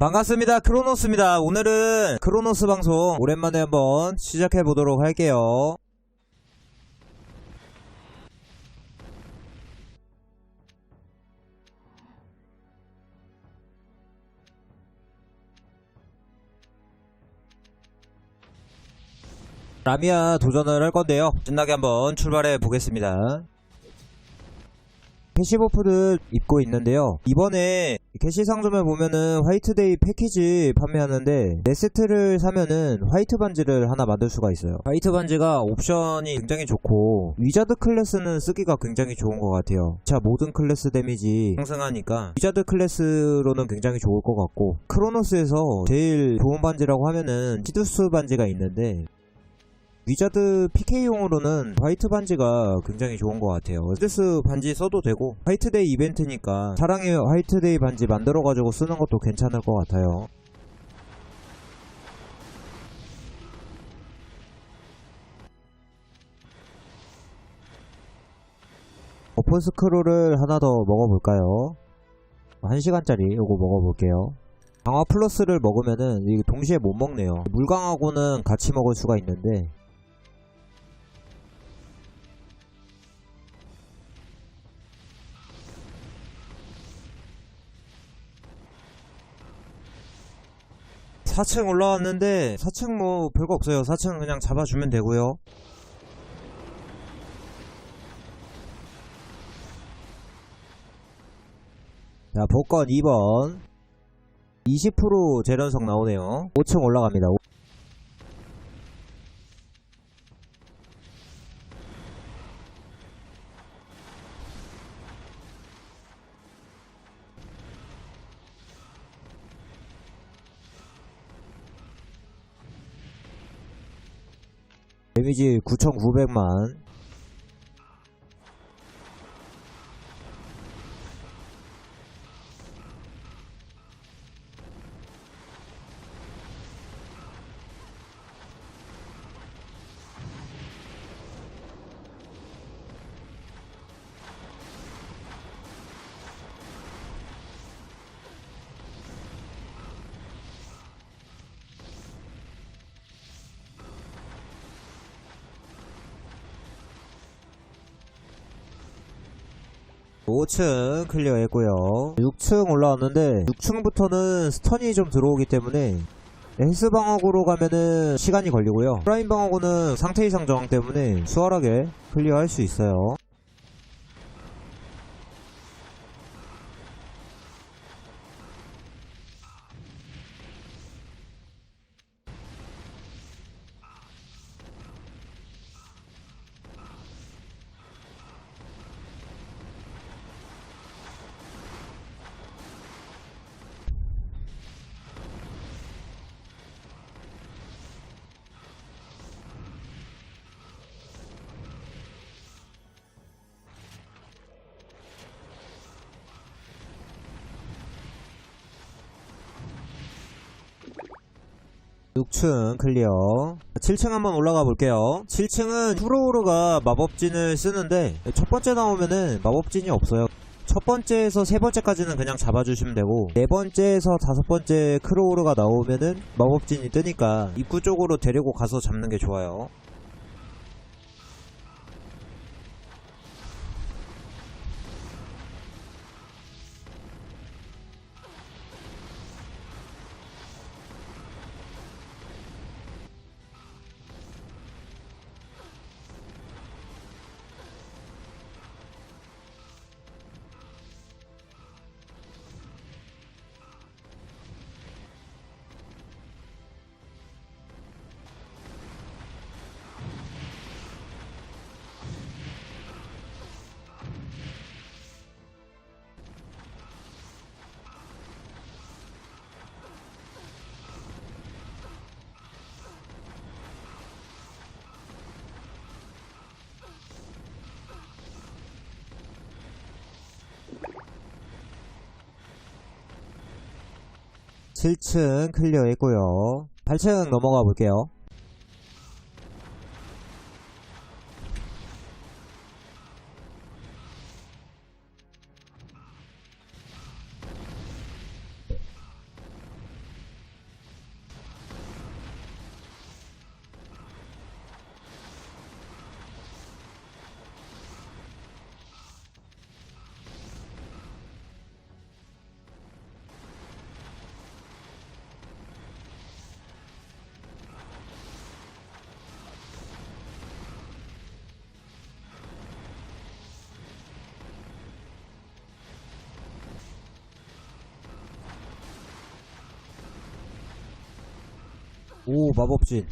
반갑습니다. 크로노스입니다. 오늘은 크로노스 방송 오랜만에 한번 시작해 보도록 할게요. 라미아 도전을 할 건데요. 신나게 한번 출발해 보겠습니다. 캐시버프를 입고 있는데요. 이번에 캐시 상점에 보면은 화이트데이 패키지 판매하는데 네 세트를 사면은 화이트 반지를 하나 만들 수가 있어요. 화이트 반지가 옵션이 굉장히 좋고 위자드 클래스는 쓰기가 굉장히 좋은 것 같아요. 자 모든 클래스 데미지 상승하니까 위자드 클래스로는 굉장히 좋을 것 같고 크로노스에서 제일 좋은 반지라고 하면은 시두스 반지가 있는데 위자드 PK용으로는 화이트 반지가 굉장히 좋은 것 같아요. 스트레스 반지 써도 되고 화이트데이 이벤트니까 사랑의 화이트데이 반지 만들어가지고 쓰는 것도 괜찮을 것 같아요. 오픈 스크롤을 하나 더 먹어볼까요? 1시간짜리 요거 먹어볼게요. 강화 플러스를 먹으면은 이게 동시에 못 먹네요. 물강하고는 같이 먹을 수가 있는데 사층 올라왔는데 4층 뭐 별거 없어요. 4층 그냥 잡아주면 되고요. 자, 복권 2번 20% 재련석 나오네요. 5층 올라갑니다. 데미지 9,900만. 5층 클리어했고요. 6층 올라왔는데 6층부터는 스턴이 좀 들어오기 때문에 헬스 방어구로 가면은 시간이 걸리고요. 프라임 방어구는 상태 이상 저항 때문에 수월하게 클리어할 수 있어요. 6층 클리어. 7층 한번 올라가 볼게요. 7층은 후로우르가 마법진을 쓰는데 첫 번째 나오면은 마법진이 없어요. 첫 번째에서 세 번째까지는 그냥 잡아주시면 되고 네 번째에서 다섯 번째 크로우르가 나오면은 마법진이 뜨니까 입구 쪽으로 데리고 가서 잡는 게 좋아요 7층 클리어했고요. 8층 넘어가 볼게요 오 마법진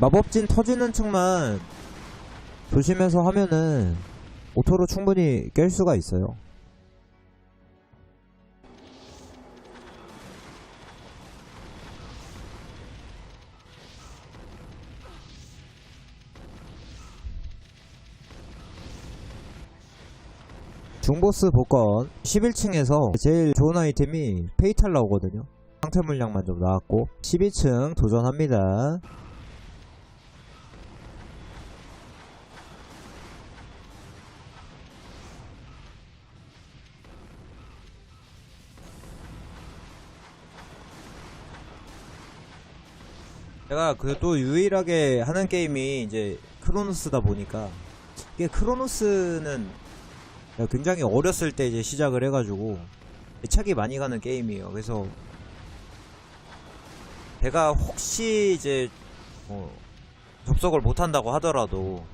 마법진 터지는 층만 조심해서 하면은 오토로 충분히 깰 수가 있어요. 중보스 복권 11층에서 제일 좋은 아이템이 페이탈 나오거든요. 상태 물량만 좀 나왔고 12층 도전합니다. 제가 그 또 유일하게 하는 게임이 이제 크로노스다 보니까 이게 크로노스는 굉장히 어렸을 때 이제 시작을 해가지고 애착이 많이 가는 게임이에요. 그래서 제가 혹시 이제 뭐 접속을 못한다고 하더라도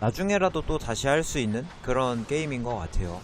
나중에라도 또 다시 할 수 있는 그런 게임인 것 같아요.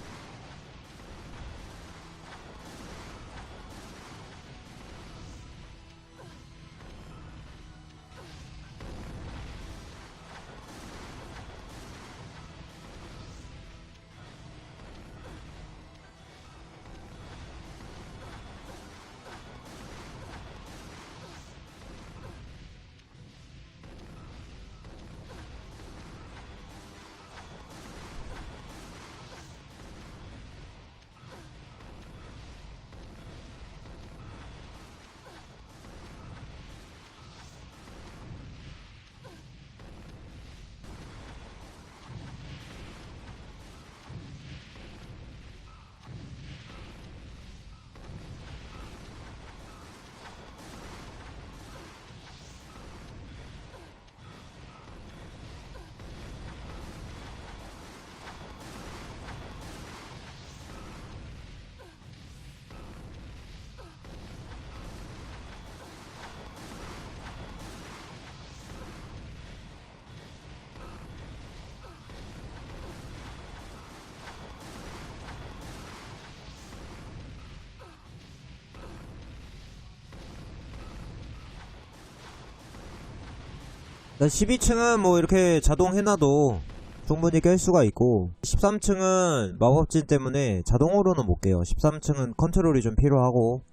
12층은 뭐 이렇게 자동 해놔도 충분히 깰 수가 있고 13층은 마법진 때문에 자동으로는 못 깨요. 13층은 컨트롤이 좀 필요하고